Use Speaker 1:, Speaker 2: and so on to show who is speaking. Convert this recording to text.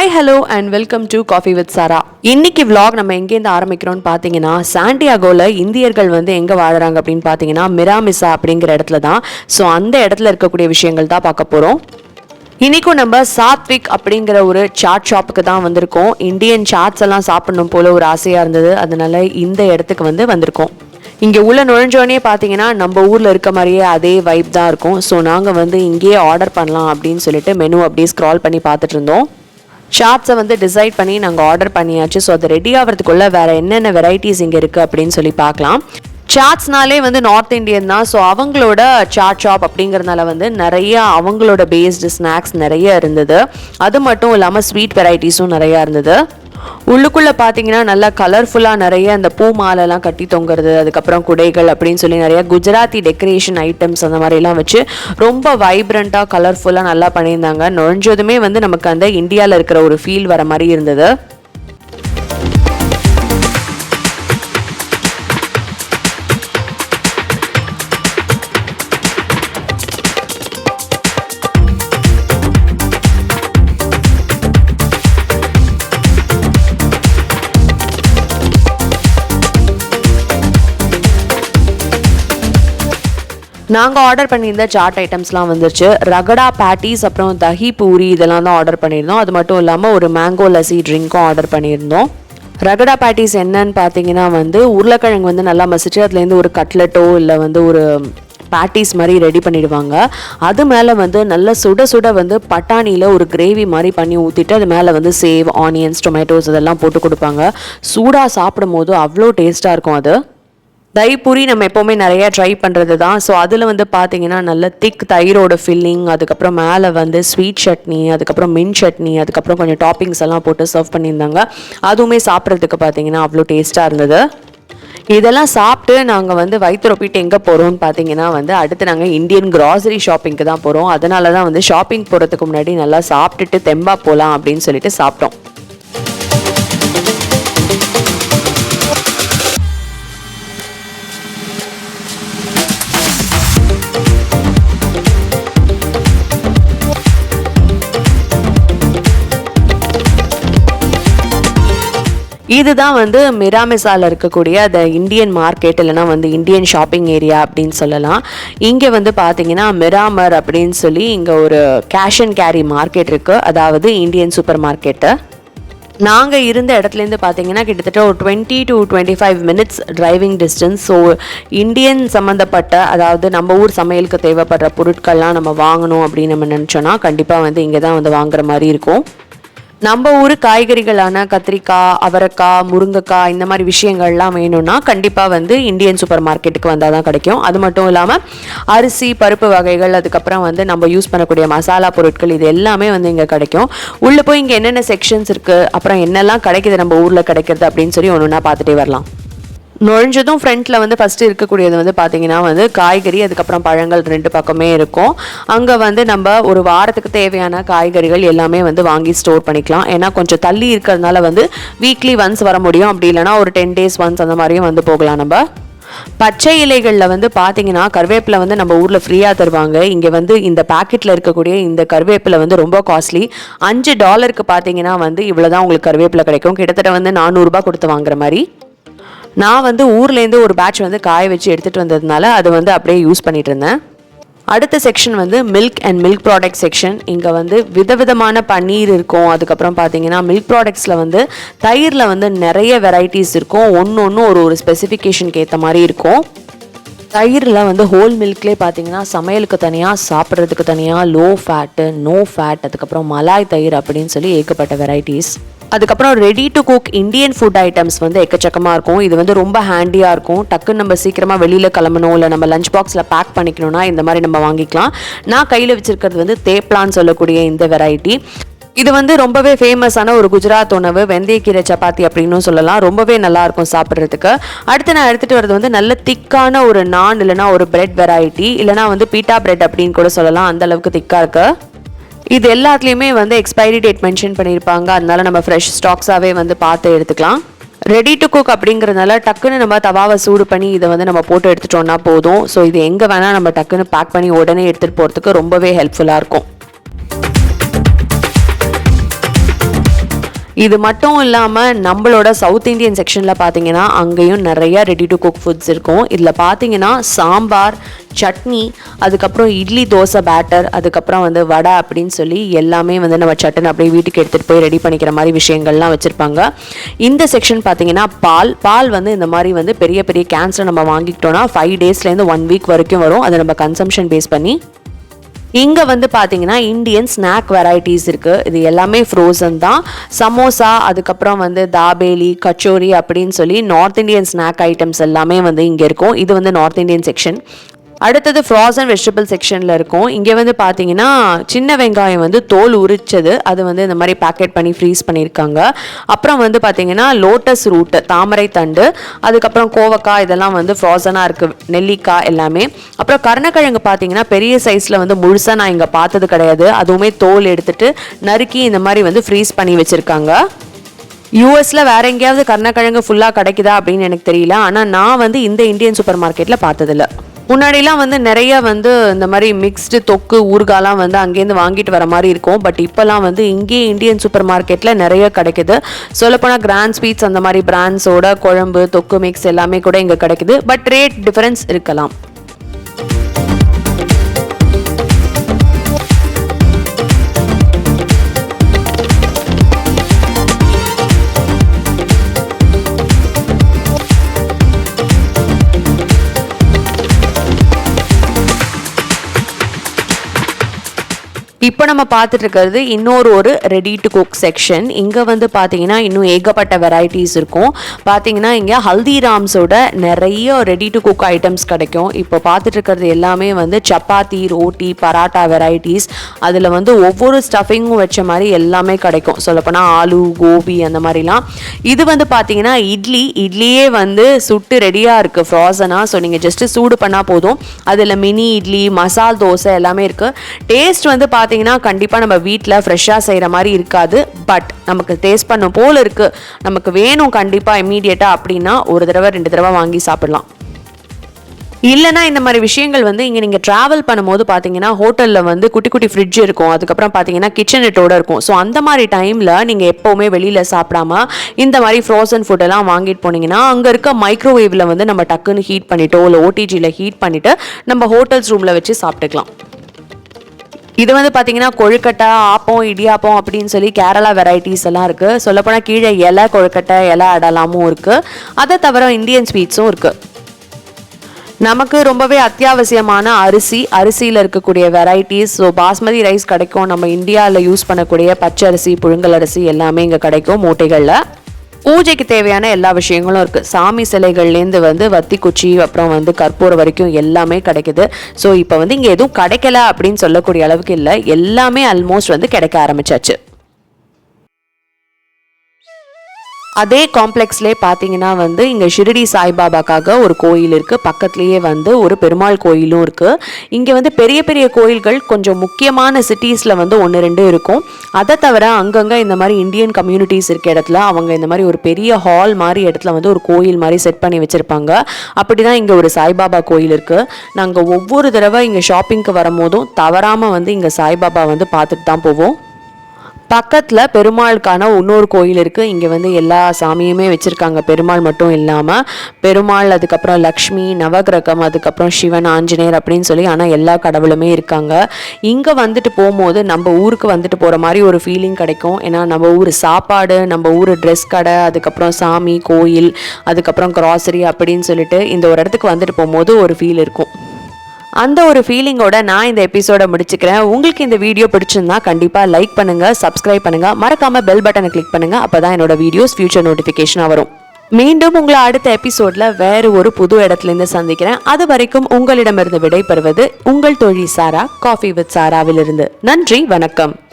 Speaker 1: Hi hello and welcome to coffee with Sara இன்னைக்கு vlog நம்ம எங்கேருந்து ஆரம்பிக்கிறோம்னு பார்த்தீங்கன்னா சாண்டியாகோவில் இந்தியர்கள் வந்து எங்கே வாழறாங்க அப்படின்னு பார்த்தீங்கன்னா மிராமிசா அப்படிங்கிற இடத்துல தான். ஸோ அந்த இடத்துல இருக்கக்கூடிய விஷயங்கள் தான் பார்க்க போகிறோம் இன்னைக்கும் நம்ம சாத்விக் அப்படிங்கிற ஒரு சாட் ஷாப்புக்கு தான் வந்திருக்கோம். இந்தியன் சாட்ஸ் எல்லாம் சாப்பிடணும் போல ஒரு ஆசையாக இருந்தது. அதனால இந்த இடத்துக்கு வந்து வந்திருக்கோம். இங்கே உள்ள நுழைஞ்சோடனே பார்த்தீங்கன்னா நம்ம ஊரில் இருக்க மாதிரியே அதே வைப் தான் இருக்கும். ஸோ நாங்கள் வந்து இங்கேயே ஆர்டர் பண்ணலாம் அப்படின்னு சொல்லிட்டு மெனு அப்படியே ஸ்க்ரால் பண்ணி பார்த்துட்டு இருந்தோம். ஷார்ட்ஸை வந்து டிசைட் பண்ணி நாங்கள் ஆர்டர் பண்ணியாச்சு. ஸோ அது ரெடி ஆகிறதுக்குள்ள வேறு என்னென்ன வெரைட்டிஸ் இங்கே இருக்குது அப்படின்னு சொல்லி பார்க்கலாம். சாட்ஸ்னாலே வந்து நார்த் இந்தியன் தான். ஸோ அவங்களோட சாட் ஷாப் அப்படிங்கிறதுனால வந்து நிறைய அவங்களோட பேஸ்டு ஸ்நாக்ஸ் நிறைய இருந்தது. அது மட்டும் இல்லாமல் ஸ்வீட் வெரைட்டிஸும் நிறையா இருந்தது. உள்ளுக்குள்ளே பார்த்தீங்கன்னா நல்லா கலர்ஃபுல்லாக நிறைய அந்த பூ மாலைலாம் கட்டி தொங்குறது அதுக்கப்புறம் குடைகள் அப்படின்னு சொல்லி நிறைய குஜராத்தி டெக்கரேஷன் ஐட்டம்ஸ் அந்த மாதிரிலாம் வச்சு ரொம்ப வைப்ரண்ட்டாக கலர்ஃபுல்லாக நல்லா பண்ணியிருந்தாங்க. நுழைஞ்சதுமே வந்து நமக்கு அந்த இந்தியாவில் இருக்கிற ஒரு ஃபீல் வர மாதிரி இருந்தது. நாங்கள் ஆர்டர் பண்ணியிருந்த சாட் ஐட்டம்ஸ்லாம் வந்துருச்சு. ரகடா பேட்டிஸ் அப்புறம் தஹி பூரி இதெல்லாம் தான் ஆர்டர் பண்ணியிருந்தோம். அது மட்டும் இல்லாமல் ஒரு மேங்கோ லசி ட்ரிங்க்கும் ஆர்டர் பண்ணியிருந்தோம். ரகடா பேட்டிஸ் என்னன்னு பார்த்தீங்கன்னா வந்து உருளைக்கிழங்கு வந்து நல்லா மசிச்சு அதுலேருந்து ஒரு கட்லெட்டோ இல்லை வந்து ஒரு பேட்டிஸ் மாதிரி ரெடி பண்ணிடுவாங்க. அது மேலே வந்து நல்ல சுட சுட வந்து பட்டாணியில் ஒரு கிரேவி மாதிரி பண்ணி ஊற்றிட்டு அது மேலே வந்து சேவ் ஆனியன்ஸ் டொமேட்டோஸ் இதெல்லாம் போட்டு கொடுப்பாங்க. சூடாக சாப்பிடும் போது அவ்வளோ டேஸ்ட்டாக இருக்கும் அது. தைப்பூரி நம்ம எப்போவுமே நிறைய ட்ரை பண்ணுறது தான் ஸோ அதில் வந்து பார்த்தீங்கன்னா நல்ல திக் தயிரோட ஃபில்லிங் அதுக்கப்புறம் மேலே வந்து ஸ்வீட் சட்னி அதுக்கப்புறம் மின் சட்னி அதுக்கப்புறம் கொஞ்சம் டாப்பிங்ஸ் எல்லாம் போட்டு சர்வ் பண்ணியிருந்தாங்க. அதுவுமே சாப்பிட்றதுக்கு பார்த்தீங்கன்னா அவ்வளோ டேஸ்ட்டாக இருந்தது. இதெல்லாம் சாப்பிட்டு நாங்கள் வந்து வயிற்றுரொப்பிட்டு எங்கே போகிறோம்னு பார்த்தீங்கன்னா வந்து அடுத்து நாங்கள் இந்தியன் கிராசரி ஷாப்பிங்க்கு தான் போகிறோம் அதனால தான் வந்து ஷாப்பிங் போகிறதுக்கு முன்னாடி நல்லா சாப்பிட்டுட்டு தெம்பா போகலாம் அப்படின்னு சொல்லிட்டு சாப்பிட்டோம். இதுதான் வந்து மிராமிசால இருக்கக்கூடிய த இந்தியன் மார்க்கெட் இல்லைனா வந்து இந்தியன் ஷாப்பிங் ஏரியா அப்படின்னு சொல்லலாம். இங்கே வந்து பார்த்தீங்கன்னா மிராமர் அப்படின்னு சொல்லி இங்கே ஒரு கேஷ் அண்ட் கேரி மார்க்கெட் இருக்குது அதாவது இந்தியன் சூப்பர் மார்க்கெட்டு. நாங்கள் இருந்த இடத்துலேருந்து பார்த்தீங்கன்னா கிட்டத்தட்ட ஒரு twenty to twenty five minutes driving distance so Indian சம்மந்தப்பட்ட அதாவது நம்ம ஊர் சமையலுக்கு தேவைப்படுற பொருட்கள்லாம் நம்ம வாங்கணும் அப்படின்னு நம்ம நினச்சோன்னா கண்டிப்பாக வந்து இங்கே தான் வந்து வாங்குற மாதிரி இருக்கும். நம்ம ஊர் காய்கறிகளான கத்திரிக்காய் அவரைக்காய் முருங்கைக்காய் இந்த மாதிரி விஷயங்கள்லாம் வேணும்னா கண்டிப்பாக வந்து இந்தியன் சூப்பர் மார்க்கெட்டுக்கு வந்தால் தான் கிடைக்கும். அது மட்டும் இல்லாமல் அரிசி பருப்பு வகைகள் அதுக்கப்புறம் வந்து நம்ம யூஸ் பண்ணக்கூடிய மசாலா பொருட்கள் இது எல்லாமே வந்து இங்கே கிடைக்கும். உள்ளே போய் இங்கே என்னென்ன செக்ஷன்ஸ் இருக்குது அப்புறம் என்னெல்லாம் கிடைக்குது நம்ம ஊரில் கிடைக்கிறது அப்படின்னு சொல்லி ஒன்று ஒன்றா பார்த்துட்டே வரலாம். நுழைஞ்சதும் ஃப்ரண்ட்டில் வந்து ஃபஸ்ட்டு இருக்கக்கூடியது வந்து பார்த்தீங்கன்னா வந்து காய்கறி அதுக்கப்புறம் பழங்கள் ரெண்டு பக்கமே இருக்கும். அங்கே வந்து நம்ம ஒரு வாரத்துக்கு தேவையான காய்கறிகள் எல்லாமே வந்து வாங்கி ஸ்டோர் பண்ணிக்கலாம். ஏன்னா கொஞ்சம் தள்ளி இருக்கிறதுனால வந்து வீக்லி ஒன்ஸ் வர முடியும். அப்படி இல்லைனா ஒரு டென் டேஸ் ஒன்ஸ் அந்த மாதிரியும் வந்து போகலாம் நம்ம. பச்சை இலைகளில் வந்து பார்த்தீங்கன்னா கருவேப்பிலை வந்து நம்ம ஊரில் ஃப்ரீயாக தருவாங்க. இங்கே வந்து இந்த பாக்கெட்டில் இருக்கக்கூடிய இந்த கருவேப்பிலை வந்து ரொம்ப காஸ்ட்லி அஞ்சு டாலருக்கு பார்த்தீங்கன்னா வந்து இவ்வளோ தான் உங்களுக்கு கருவேப்பிலை கிடைக்கும். கிட்டத்தட்ட வந்து நானூறுரூபா கொடுத்து வாங்குற மாதிரி. நான் வந்து ஊர்லேருந்து ஒரு பேட்ச் வந்து காய வச்சு எடுத்துகிட்டு வந்ததுனால அதை வந்து அப்படியே யூஸ் பண்ணிட்டு இருந்தேன். அடுத்த செக்ஷன் வந்து milk and milk product section இங்கே வந்து விதவிதமான பன்னீர் இருக்கும். அதுக்கப்புறம் பார்த்தீங்கன்னா மில்க் ப்ராடக்ட்ஸில் வந்து தயிரில் வந்து நிறைய வெரைட்டிஸ் இருக்கும். ஒன்று ஒன்று ஒரு ஒரு ஸ்பெசிஃபிகேஷனுக்கு ஏற்ற மாதிரி இருக்கும். தயிரில் வந்து ஹோல் மில்க்லேயே பார்த்தீங்கன்னா சமையலுக்கு தனியாக சாப்பிட்றதுக்கு தனியாக லோ ஃபேட்டு நோ ஃபேட் அதுக்கப்புறம் மலாய் தயிர் அப்படின்னு சொல்லி ஏகப்பட்ட வெரைட்டிஸ் அதுக்கப்புறம் ready to cook Indian food items வந்து எக்கச்சக்கமாக இருக்கும். இது வந்து ரொம்ப ஹேண்டியாக இருக்கும். டக்குன்னு நம்ம சீக்கிரமாக வெளியில் கிளம்பணும் இல்லை நம்ம லஞ்ச் பாக்ஸில் பேக் பண்ணிக்கணும்னா இந்த மாதிரி நம்ம வாங்கிக்கலாம். நான் கையில் வச்சிருக்கிறது வந்து தேப்லான்னு சொல்லக்கூடிய இந்த வெரைட்டி இது வந்து ரொம்பவே ஃபேமஸான ஒரு குஜராத் உணவு வெந்தயக்கீரை சப்பாத்தி அப்படின்னு சொல்லலாம். ரொம்பவே நல்லா இருக்கும் சாப்பிட்றதுக்கு. அடுத்து நான் எடுத்துகிட்டு வரது வந்து நல்ல திக்கான ஒரு நான் இல்லைனா ஒரு பிரெட் வெரைட்டி இல்லைனா வந்து பீட்டா பிரெட் அப்படின்னு கூட சொல்லலாம். அந்த அளவுக்கு திக்காக இருக்குது இது எல்லாத்துலேயுமே வந்து எக்ஸ்பைரி டேட் மென்ஷன் பண்ணியிருப்பாங்க அதனால நம்ம ஃப்ரெஷ் ஸ்டாக்ஸாகவே வந்து பார்த்து எடுத்துக்கலாம். ரெடி டு குக் அப்படிங்கிறதுனால டக்குன்னு நம்ம தவாவை சூடு பண்ணி இதை வந்து நம்ம போட்டு எடுத்துட்டோம்னா போதும். ஸோ இது எங்கே வேணால் நம்ம டக்குன்னு பேக் பண்ணி உடனே எடுத்துகிட்டு போகிறதுக்கு ரொம்பவே ஹெல்ப்ஃபுல்லாக இருக்கும். இது மட்டும் இல்லாமல் நம்மளோட சவுத் இந்தியன் செக்ஷனில் பார்த்தீங்கன்னா அங்கேயும் நிறைய ரெடி டு குக் ஃபுட்ஸ் இருக்கும். இதில் பார்த்தீங்கன்னா சாம்பார் சட்னி அதுக்கப்புறம் இட்லி தோசை பேட்டர் அதுக்கப்புறம் வந்து வடை அப்படின்னு சொல்லி எல்லாமே வந்து நம்ம சட்டன் அப்படியே வீட்டுக்கு எடுத்துகிட்டு போய் ரெடி பண்ணிக்கிற மாதிரி விஷயங்கள்லாம் வச்சுருப்பாங்க. இந்த செக்ஷன் பார்த்தீங்கன்னா பால் பால் வந்து இந்த மாதிரி வந்து பெரிய பெரிய கேன்ஸில் நம்ம வாங்கிக்கிட்டோன்னா ஃபைவ் டேஸ்லேருந்து ஒன் வீக் வரைக்கும் வரும். அதை நம்ம கன்சம்ஷன் பேஸ் பண்ணி இங்கே வந்து பார்த்தீங்கன்னா இந்தியன் ஸ்நாக் வெரைட்டிஸ் இருக்குது இது எல்லாமே ஃப்ரோசன் தான். சமோசா அதுக்கப்புறம் வந்து தாபேலி கச்சோரி அப்படின்னு சொல்லி நார்த் இந்தியன் ஸ்நாக் ஐட்டம்ஸ் எல்லாமே வந்து இங்கே இருக்கும். இது வந்து நார்த் இந்தியன் செக்ஷன் அடுத்தது ஃப்ராசன் வெஜிடபிள் செக்ஷனில் இருக்கும். இங்கே வந்து பார்த்தீங்கன்னா சின்ன வெங்காயம் வந்து தோல் உரிச்சது. அது வந்து இந்த மாதிரி பேக்கெட் பண்ணி ஃப்ரீஸ் பண்ணியிருக்காங்க அப்புறம் வந்து பார்த்தீங்கன்னா லோட்டஸ் ரூட்டு தாமரை தண்டு அதுக்கப்புறம் கோவக்காய் இதெல்லாம் வந்து ஃப்ராசனாக இருக்குது நெல்லிக்காய் எல்லாமே. அப்புறம் கருணக்கிழங்கு பார்த்தீங்கன்னா பெரிய சைஸில் வந்து முழுசாக நான் இங்கே பார்த்தது கிடையாது. அதுவுமே தோல் எடுத்துட்டு நறுக்கி இந்த மாதிரி வந்து ஃப்ரீஸ் பண்ணி வச்சுருக்காங்க. யூஎஸில் வேற எங்கேயாவது கருணக்கிழங்கு ஃபுல்லாக கிடைக்குதா அப்படின்னு எனக்கு தெரியல. ஆனால் நான் வந்து இந்த இந்தியன் சூப்பர் மார்க்கெட்டில் பார்த்ததில்ல. முன்னாடிலாம் வந்து நிறைய வந்து இந்த மாதிரி மிக்ஸ்டு தொக்கு ஊறுகாலாம் வந்து அங்கேருந்து வாங்கிட்டு வர மாதிரி இருக்கும். பட் இப்போலாம் வந்து இங்கேயே இந்தியன் சூப்பர் மார்க்கெட்டில் நிறைய கிடைக்குது. சொல்லப்போனால் கிராண்ட் ஸ்வீட்ஸ் அந்த மாதிரி பிராண்ட்ஸோட குழம்பு தொக்கு மிக்ஸ் எல்லாமே கூட இங்கே கிடைக்குது. பட் ரேட் டிஃப்ரென்ஸ் இருக்கலாம். இப்போ நம்ம பார்த்துட்டு இருக்கிறது இன்னொரு ஒரு ரெடி டு குக் செக்ஷன் இங்கே வந்து பார்த்தீங்கன்னா இன்னும் ஏகப்பட்ட வெரைட்டிஸ் இருக்கும். பார்த்தீங்கன்னா இங்கே ஹல்திராம்ஸோட நிறைய ரெடி டு குக் ஐட்டம்ஸ் கிடைக்கும். இப்போ பார்த்துட்டு இருக்கிறது எல்லாமே வந்து சப்பாத்தி ரோட்டி பராட்டா வெரைட்டிஸ் அதில் வந்து ஒவ்வொரு ஸ்டஃபிங்கும் வச்ச மாதிரி எல்லாமே கிடைக்கும். சொல்லப்போனால் ஆலு கோபி அந்த மாதிரிலாம். இது வந்து பார்த்தீங்கன்னா இட்லி. இட்லியே வந்து சுட்டு ரெடியாக இருக்குது ஃப்ராசனாக ஸோ நீங்கள் ஜஸ்ட்டு சூடு பண்ணால் போதும். அதில் மினி இட்லி மசால் தோசை எல்லாமே இருக்குது டேஸ்ட் வந்து பார்த்து பார்த்தீங்கன்னா கண்டிப்பாக நம்ம வீட்டில் ஃப்ரெஷ்ஷாக செய்கிற மாதிரி இருக்காது. பட் நமக்கு டேஸ்ட் பண்ணும் போல் இருக்குது நமக்கு வேணும் கண்டிப்பாக இம்மீடியட்டாக அப்படின்னா ஒரு தடவை ரெண்டு தடவை வாங்கி சாப்பிடலாம். இல்லைனா இந்த மாதிரி விஷயங்கள் வந்து இங்கே நீங்கள் ட்ராவல் பண்ணும்போது பார்த்தீங்கன்னா ஹோட்டலில் வந்து குட்டி குட்டி ஃப்ரிட்ஜ் இருக்கும். அதுக்கப்புறம் பார்த்தீங்கன்னா கிச்சன் இருக்கும். ஸோ அந்த மாதிரி டைமில் நீங்கள் எப்போவுமே வெளியில் சாப்பிடாம இந்த மாதிரி ஃப்ரோசன் ஃபுட்டெல்லாம் வாங்கிட்டு போனீங்கன்னா அங்கே இருக்க மைக்ரோவேவில் வந்து நம்ம டக்குன்னு ஹீட் பண்ணிட்டோ இல்லை ஓடிஜியில் ஹீட் பண்ணிவிட்டு நம்ம ஹோட்டல்ஸ் ரூமில் வச்சு சாப்பிட்டுக்கலாம். இது வந்து பார்த்தீங்கன்னா கொழுக்கட்டை ஆப்பம் இடியாப்பம் அப்படின்னு சொல்லி கேரளா வெரைட்டிஸ் எல்லாம் இருக்குது சொல்லப்போனால் கீழே இலை கொழுக்கட்டை இலை அடலாமும் இருக்குது அதை தவிர இந்தியன் ஸ்வீட்ஸும் இருக்குது நமக்கு ரொம்பவே அத்தியாவசியமான அரிசி அரிசியில் இருக்கக்கூடிய வெரைட்டிஸ் ஸோ பாஸ்மதி ரைஸ் கிடைக்கும். நம்ம இந்தியாவில் யூஸ் பண்ணக்கூடிய பச்சை அரிசி புழுங்கல் அரிசி எல்லாமே இங்கே கிடைக்கும் மூட்டைகளில். பூஜைக்கு தேவையான எல்லா விஷயங்களும் இருக்குது சாமி சிலைகள்லேருந்து வந்து வத்தி குச்சி அப்புறம் வந்து கற்பூரம் வரைக்கும் எல்லாமே கிடைக்குது. ஸோ இப்போ வந்து இங்கே எதுவும் கிடைக்கல அப்படின்னு சொல்லக்கூடிய அளவுக்கு இல்லை. எல்லாமே ஆல்மோஸ்ட் வந்து கிடைக்க ஆரம்பிச்சாச்சு. அதே காம்ப்ளெக்ஸ்லேயே பார்த்தீங்கன்னா வந்து இங்கே ஷிரடி சாய்பாபாக்காக ஒரு கோயில் இருக்குது பக்கத்துலேயே வந்து ஒரு பெருமாள் கோயிலும் இருக்குது இங்கே வந்து பெரிய பெரிய கோயில்கள் கொஞ்சம் முக்கியமான சிட்டிஸில் வந்து ஒன்று ரெண்டு இருக்கும். அதை தவிர அங்கங்கே இந்த மாதிரி இந்தியன் கம்யூனிட்டிஸ் இருக்க இடத்துல அவங்க இந்த மாதிரி ஒரு பெரிய ஹால் மாதிரி இடத்துல வந்து ஒரு கோயில் மாதிரி செட் பண்ணி வச்சுருப்பாங்க. அப்படி தான் இங்கே ஒரு சாய்பாபா கோயில் இருக்குது நாங்கள் ஒவ்வொரு தடவை இங்கே ஷாப்பிங்க்கு வரும்போதும் தவறாமல் வந்து இங்கே சாய்பாபா வந்து பார்த்துட்டு தான் போவோம். பக்கத்தில் பெருமாளுக்கான இன்னொரு கோயில் இருக்குது இங்கே வந்து எல்லா சாமியுமே வச்சுருக்காங்க. பெருமாள் மட்டும் இல்லாமல் பெருமாள் அதுக்கப்புறம் லக்ஷ்மி நவகிரகம் அதுக்கப்புறம் சிவன் ஆஞ்சநேயர் அப்படின்னு சொல்லி ஆனால் எல்லா கடவுளுமே இருக்காங்க. இங்கே வந்துட்டு போகும்போது நம்ம ஊருக்கு வந்துட்டு போகிற மாதிரி ஒரு ஃபீலிங் கிடைக்கும். ஏன்னா நம்ம ஊர் சாப்பாடு நம்ம ஊர் ட்ரெஸ் கடை அதுக்கப்புறம் சாமி கோயில் அதுக்கப்புறம் க்ராசரி அப்படின்னு சொல்லிட்டு இந்த ஒரு இடத்துக்கு வந்துட்டு போகும்போது ஒரு ஃபீல் இருக்கும். அந்த ஒரு ஃபீலிங்கோட நான் இந்த எபிசோட முடிச்சுக்கிறேன். உங்களுக்கு இந்த வீடியோ பிடிச்சிருந்தா கண்டிப்பாக லைக் பண்ணுங்கள் சப்ஸ்கிரைப் பண்ணுங்கள் மறக்காமல் பெல் பட்டனை கிளிக் பண்ணுங்கள் அப்போ தான் என்னோட வீடியோஸ் ஃபியூச்சர் நோட்டிஃபிகேஷனாக வரும். மீண்டும் உங்களை அடுத்த எபிசோடில் வேறு ஒரு புது இடத்துலேருந்து சந்திக்கிறேன். அது வரைக்கும் உங்களிடமிருந்து விடைபெறுவது உங்கள் தொழில் சாரா காஃபி வித் சாராவிலிருந்து. நன்றி வணக்கம்.